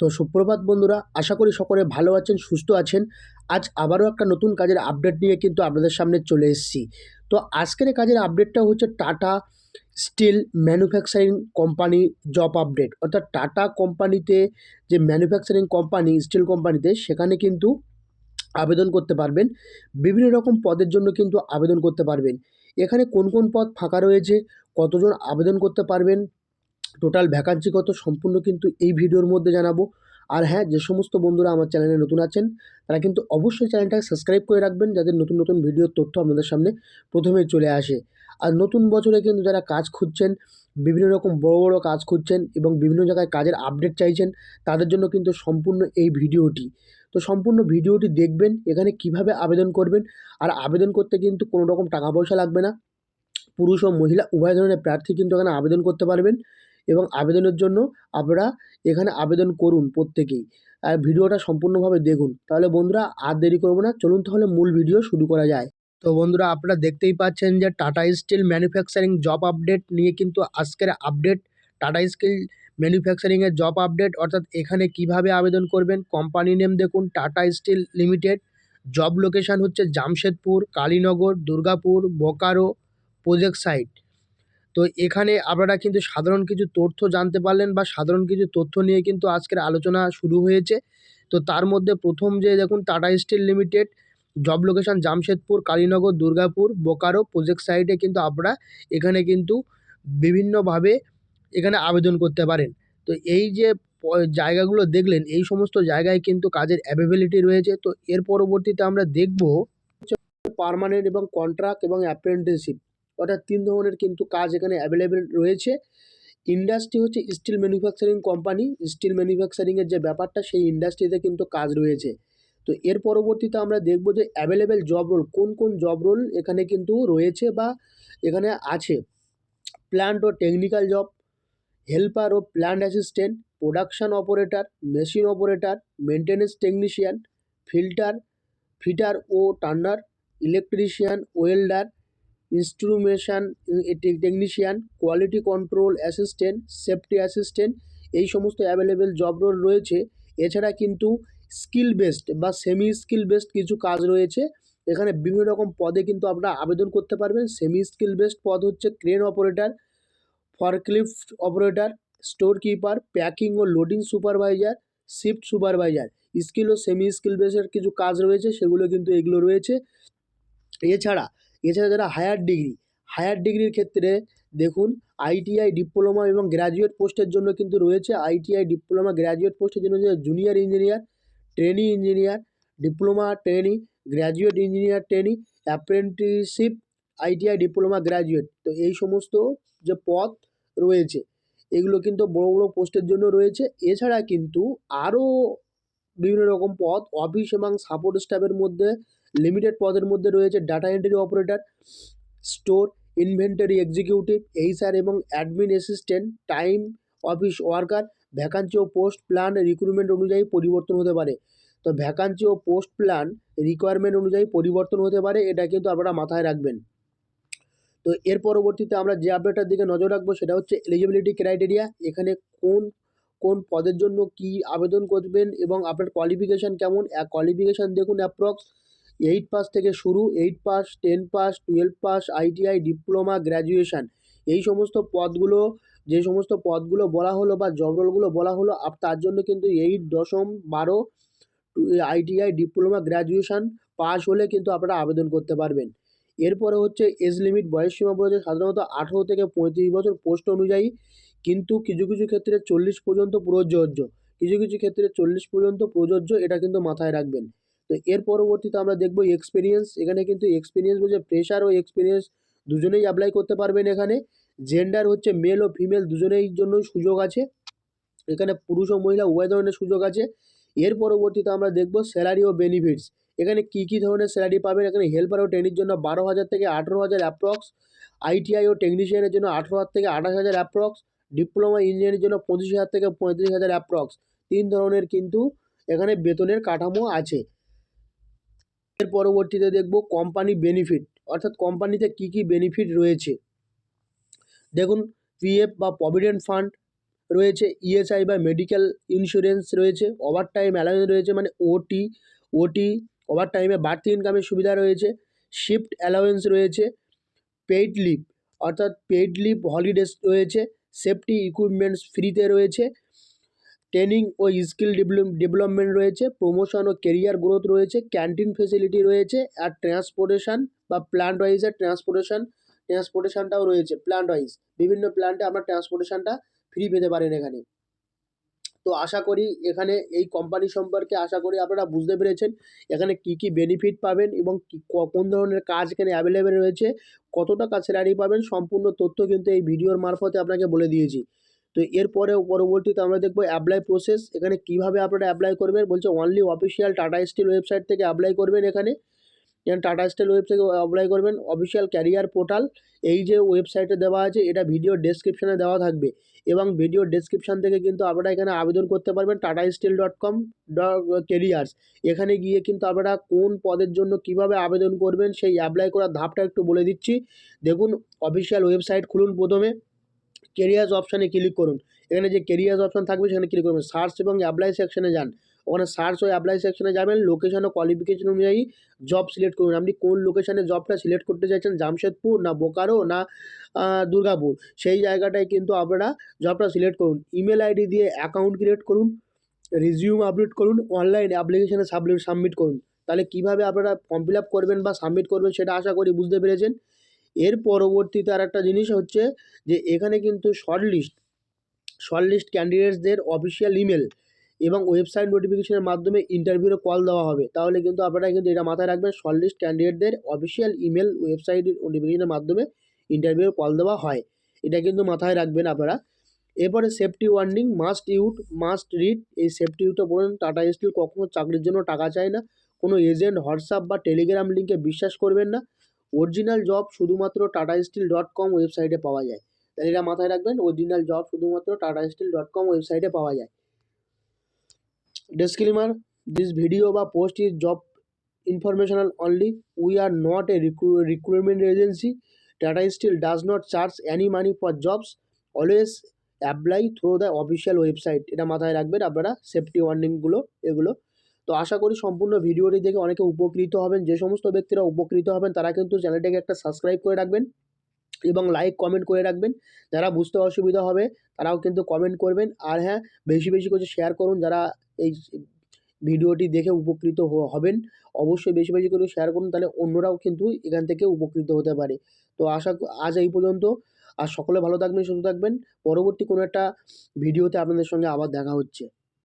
তো সুপ্রভাত বন্ধুরা, আশা করি সকলে ভালো আছেন, সুস্থ আছেন। আজ আবারও একটা নতুন কাজের আপডেট নিয়ে কিন্তু আপনাদের সামনে চলে এসেছি। তো আজকের কাজের আপডেটটা হচ্ছে Tata steel manufacturing company job update অর্থাৎ টাটা কোম্পানিতে যে ম্যানুফ্যাকচারিং কোম্পানি স্টিল কোম্পানিতে সেখানে কিন্তু আবেদন করতে পারবেন। বিভিন্ন রকম পদের জন্য কিন্তু আবেদন করতে পারবেন। এখানে কোন কোন পদ ফাঁকা রয়েছে, কতজন আবেদন করতে পারবেন টোটাল ভ্যাকান্সি কত সম্পূর্ণ কিন্তু এই ভিডিওর মধ্যে জানাব। আর হ্যাঁ যে সমস্ত বন্ধুরা আমার চ্যানেলে নতুন আছেন, তারা কিন্তু অবশ্যই চ্যানেলটাকে সাবস্ক্রাইব করে রাখবেন যাতে নতুন নতুন ভিডিওর তথ্য আপনাদের সামনে প্রথমেই চলে আসে। আর নতুন বছরে কিন্তু যারা কাজ খুঁজছেন, বিভিন্ন রকম বড় বড় কাজ খুঁজছেন এবং বিভিন্ন জায়গায় কাজের আপডেট চাইছেন, তাদের জন্য কিন্তু সম্পূর্ণ এই ভিডিওটি। তো সম্পূর্ণ ভিডিওটি দেখবেন, এখানে কীভাবে আবেদন করবেন, আর আবেদন করতে কিন্তু কোনো রকম টাকা পয়সা লাগবে না। পুরুষ ও মহিলা, উভয় ধরনের প্রার্থী কিন্তু এখানে আবেদন করতে পারবেন। এবং আবেদনের জন্য আপনারা এখানে আবেদন করুন প্রত্যেকেই। আর ভিডিওটা সম্পূর্ণভাবে দেখুন। তাহলে বন্ধুরা আর দেরি করব না, চলুন তাহলে মূল ভিডিও শুরু করা যায়। তো বন্ধুরা, আপনারা দেখতেই পাচ্ছেন যে Tata steel manufacturing job update নিয়ে কিন্তু আজকের আপডেট। টাটা স্টিল ম্যানুফ্যাকচারিংয়ের জব আপডেট, অর্থাৎ এখানে কীভাবে আবেদন করবেন, কোম্পানি নেম দেখুন, Tata steel limited. Job location হচ্ছে জামশেদপুর, কালীনগর, দুর্গাপুর, বোকারো, প্রজেক্ট সাইট। তো এখানে আপনারা কিন্তু সাধারণ কিছু তথ্য জানতে পারলেন বা সাধারণ কিছু তথ্য নিয়ে কিন্তু আজকের আলোচনা শুরু হয়েছে। তো তার মধ্যে প্রথম যে দেখুন Tata steel limited job location Jamshedpur Kalinagar Durgapur Bokaro project সাইটে কিন্তু আপনারা এখানে কিন্তু বিভিন্নভাবে এখানে আবেদন করতে পারেন। তো এই যে জায়গাগুলো দেখলেন, এই সমস্ত জায়গায় কিন্তু কাজের অ্যাভেবিলিটি রয়েছে। তো এর পরবর্তীতে আমরা দেখব পার্মানেন্ট এবং কন্ট্রাক্ট এবং অ্যাপ্রেন্টিসশিপ অর্থাৎ তিন ধরনের কিন্তু কাজ এখানে অ্যাভেলেবেল রয়েছে। ইন্ডাস্ট্রি হচ্ছে স্টিল ম্যানুফ্যাকচারিং কোম্পানি স্টিল ম্যানুফ্যাকচারিংয়ের যে ব্যাপারটা, সেই ইন্ডাস্ট্রিতে কিন্তু কাজ রয়েছে। তো এর পরবর্তীতে আমরা দেখব যে অ্যাভেলেবেল জব রোল কোন কোন জব রোল এখানে কিন্তু রয়েছে বা এখানে আছে। প্ল্যান্ট ও টেকনিক্যাল জব হেল্পার ও plant assistant production operator machine operator maintenance technician filter fitter ও turner electrician welder instrumentation technician, quality control assistant, safety assistant, এই সমস্ত অ্যাভেলেবেল জব রোল রয়েছে। এছাড়া কিন্তু স্কিল বেসড বা সেমি স্কিল বেসড কিছু কাজ রয়েছে। এখানে বিভিন্ন রকম পদে কিন্তু আপনারা আবেদন করতে পারবেন। সেমি স্কিল বেসড পদ হচ্ছে crane operator, forklift operator, store keeper, packing ও loading supervisor, shift supervisor. Skill ও সেমি স্কিল বেসের কিছু কাজ রয়েছে, সেগুলো কিন্তু এগুলো রয়েছে। এছাড়া এছাড়া যারা হায়ার ডিগ্রি হায়ার ডিগ্রির ক্ষেত্রে দেখুন আইটিআই ডিপ্লোমা এবং গ্র্যাজুয়েট পোস্টের জন্য কিন্তু রয়েছে আইটিআই ডিপ্লোমা গ্র্যাজুয়েট পোস্টের জন্য junior engineer trainee engineer diploma trainee graduate engineer trainee apprenticeship ITI diploma graduate তো এই সমস্ত যে পথ রয়েছে, এগুলো কিন্তু বড় বড় পোস্টের জন্য রয়েছে। এছাড়া কিন্তু আরও বিভিন্ন রকম পদ অফিস এবং সাপোর্ট স্টাফের মধ্যে লিমিটেড পদের মধ্যে রয়েছে data entry operator store inventory executive HR এবং admin assistant time office worker vacancy ও পোস্ট প্ল্যান রিক্রুটমেন্ট অনুযায়ী পরিবর্তন হতে পারে। তো ভ্যাকান্সি ও পোস্ট প্ল্যান রিকোয়ারমেন্ট অনুযায়ী পরিবর্তন হতে পারে, এটা কিন্তু আপনারা মাথায় রাখবেন। তো এর পরবর্তীতে আমরা যে আপডেটটার দিকে নজর রাখব, সেটা হচ্ছে এলিজিবিলিটি ক্রাইটেরিয়া এখানে কোন কোন পদের জন্য কি আবেদন করবেন এবং আপনার কোয়ালিফিকেশান কেমন? কোয়ালিফিকেশান দেখুন অ্যাপ্রক্স এইট পাস থেকে শুরু eight pass ten pass twelve pass ITI diploma graduation এই সমস্ত পদগুলো, যে সমস্ত পদগুলো বলা হলো বা জব রোলগুলো বলা হলো তার জন্য কিন্তু এইট দশম বারো আইটিআই ডিপ্লোমা গ্র্যাজুয়েশান পাস হলে কিন্তু আপনারা আবেদন করতে পারবেন। এরপরে হচ্ছে এজ লিমিট বয়স সীমা বলেছে, সাধারণত আঠেরো থেকে পঁয়ত্রিশ বছর পোস্ট অনুযায়ী, কিন্তু কিছু কিছু ক্ষেত্রে চল্লিশ পর্যন্ত প্রযোজ্য। কিছু কিছু ক্ষেত্রে চল্লিশ পর্যন্ত প্রযোজ্য, এটা কিন্তু মাথায় রাখবেন। তো এর পরবর্তীতে আমরা দেখব এক্সপিরিয়েন্স এখানে কিন্তু এক্সপিরিয়েন্স বলছে প্রেশার ও এক্সপিরিয়েন্স দুজনেই অ্যাপ্লাই করতে পারবেন এখানে। জেন্ডার হচ্ছে মেল ও ফিমেল দুজনেই জন্যই সুযোগ আছে। এখানে পুরুষ ও মহিলা উভয় ধরনের সুযোগ আছে। এর পরবর্তীতে আমরা দেখব স্যালারি ও বেনিফিটস এখানে কী কী ধরনের স্যালারি পাবেন? এখানে হেল্পার ও ট্রেনির জন্য বারো হাজার থেকে আঠেরো হাজার অ্যাপ্রক্স আইটিআই ও টেকনিশিয়ানের জন্য আঠেরো হাজার থেকে আঠাশ হাজার অ্যাপ্রক্স ডিপ্লোমা ইঞ্জিনিয়ারের জন্য পঁচিশ হাজার থেকে পঁয়ত্রিশ হাজার অ্যাপ্রক্স তিন ধরনের কিন্তু এখানে বেতনের কাঠামো আছে। এর পরবর্তীতে দেখব কোম্পানি বেনিফিট অর্থাৎ কোম্পানিতে কী কী বেনিফিট রয়েছে। দেখুন পিএফ বা প্রভিডেন্ট ফান্ড রয়েছে ইএসআই বা মেডিকেল ইন্স্যুরেন্স রয়েছে ওভার টাইম অ্যালাউন্স রয়েছে মানে ওটি ওটি ওভার টাইমে বাড়তি ইনকামের সুবিধা রয়েছে শিফট অ্যালাউন্স রয়েছে পেইড লিভ অর্থাৎ পেইড লিভ হলিডেজ রয়েছে সেফটি ইকুইপমেন্টস ফ্রিতে রয়েছে ট্রেনিং ও স্কিল ডেভেলপমেন্ট রয়েছে, প্রমোশন ও কেরিয়ার গ্রোথ রয়েছে, ক্যান্টিন ফেসিলিটি রয়েছে, আর ট্রান্সপোর্টেশন বা প্ল্যান্ট ওয়াইজের ট্রান্সপোর্টেশন, ট্রান্সপোর্টেশনটাও রয়েছে প্ল্যান্ট ওয়াইজ। বিভিন্ন প্ল্যান্টে আমরা ট্রান্সপোর্টেশনটা ফ্রি পেতে পারেন এখানে। তো আশা করি এখানে এই কোম্পানি সম্পর্কে আশা করি আপনারা বুঝতে পেরেছেন, এখানে কী কী বেনিফিট পাবেন এবং কোন ধরনের কাজ এখানে অ্যাভেলেবেল রয়েছে কত টাকা স্যালারি পাবেন, সম্পূর্ণ তথ্য কিন্তু এই ভিডিওর মারফতে আপনাকে বলে দিয়েছি। তো এরপরেও পরবর্তীতে আমরা দেখব অ্যাপ্লাই প্রসেস এখানে কীভাবে আপনারা অ্যাপ্লাই করবেন? বলছে only official Tata steel website থেকে অ্যাপ্লাই করবেন এখানে। এখানে টাটা স্টিল ওয়েবসাইট অ্যাপ্লাই করবেন। অফিসিয়াল ক্যারিয়ার পোর্টাল এই যে ওয়েবসাইটে দেওয়া আছে, এটা ভিডিও ডেসক্রিপশানে দেওয়া থাকবে। এবং ভিডিও ডেসক্রিপশান থেকে কিন্তু আপনারা এখানে আবেদন করতে পারবেন Tata steel dot com careers এখানে গিয়ে কিন্তু আপনারা কোন পদের জন্য কীভাবে আবেদন করবেন, সেই অ্যাপ্লাই করার ধাপটা একটু বলে দিচ্ছি। দেখুন অফিসিয়াল ওয়েবসাইট খুলুন প্রথমে। কেরিয়ার্স অপশানে ক্লিক করুন। এখানে যে কেরিয়ার্স অপশান থাকবে সেখানে ক্লিক করবেন। সার্চ এবং অ্যাপ্লাই সেকশনে যান। ওখানে সার্চ ও অ্যাপ্লাই সেকশনে যাবেন। লোকেশন ও কোয়ালিফিকেশন অনুযায়ী জব সিলেক্ট করুন। আপনি কোন লোকেশনে জবটা সিলেক্ট করতে চাইছেন? জামশেদপুর না বোকারো না দুর্গাপুর? সেই জায়গাটায় কিন্তু আপনারা জবটা সিলেক্ট করুন। ইমেল আইডি দিয়ে অ্যাকাউন্ট ক্রিয়েট করুন রিজিউম আপলোড করুন অনলাইন অ্যাপ্লিকেশানে সাবমিট করুন। তাহলে কীভাবে আপনারা ফর্ম ফিল আপ করবেন বা সাবমিট করবেন সেটা আশা করি বুঝতে পেরেছেন। এর পরবর্তীতে আর একটা জিনিস হচ্ছে যে এখানে কিন্তু শর্ট লিস্ট শর্ট লিস্ট ক্যান্ডিডেটসদের অফিসিয়াল ইমেল এবং ওয়েবসাইট নোটিফিকেশনের মাধ্যমে ইন্টারভিউর কল দেওয়া হবে। তাহলে কিন্তু আপনারা কিন্তু এটা মাথায় রাখবেন শর্ট লিস্ট ক্যান্ডিডেটদের অফিসিয়াল ইমেল ওয়েবসাইট নোটিফিকেশনের মাধ্যমে ইন্টারভিউর কল দেওয়া হয়। এটা কিন্তু মাথায় রাখবেন আপনারা। এরপরে সেফটি ওয়ার্নিং মাস্ট ইউট মাস্ট রিড এই সেফটি ইউটটা পড়ুন টাটা স্টিল কখনো চাকরির জন্য টাকা চায় না। কোনো এজেন্ট হোয়াটসঅ্যাপ বা টেলিগ্রাম লিঙ্কে বিশ্বাস করবেন না। অরিজিনাল জব শুধুমাত্র টাটা স্টিল ডট কম ওয়েবসাইটে পাওয়া যায়। তাহলে এটা মাথায় রাখবেন অরিজিনাল জব শুধুমাত্র টাটা স্টিল ডট কম ওয়েবসাইটে পাওয়া যায়। ডিসক্লেমার দিস ভিডিও বা post is job informational only we are not a recruitment agency Tata steel does not charge any money for jobs always apply through the official website এটা মাথায় রাখবেন আপনারা। Safety ওয়ার্নিংগুলো এগুলো। তো আশা করি সম্পূর্ণ ভিডিওটি দেখে অনেকে উপকৃত হবেন। যে সমস্ত ব্যক্তিরা উপকৃত হবেন, তারা কিন্তু চ্যানেলটাকে একটা সাবস্ক্রাইব করে রাখবেন এবং লাইক কমেন্ট করে রাখবেন। যারা বুঝতে অসুবিধা হবে, তারাও কিন্তু কমেন্ট করবেন। আর হ্যাঁ বেশি বেশি করে শেয়ার করুন যারা এই ভিডিওটি দেখে উপকৃত হবেন। অবশ্যই বেশি বেশি করে শেয়ার করুন, তাহলে অন্যরাও কিন্তু এখান থেকে উপকৃত হতে পারে। তো আশা আজ এই পর্যন্ত। আর সকলে ভালো থাকবেন, সুস্থ থাকবেন। পরবর্তী কোনো একটা ভিডিওতে আপনাদের সঙ্গে আবার দেখা হচ্ছে।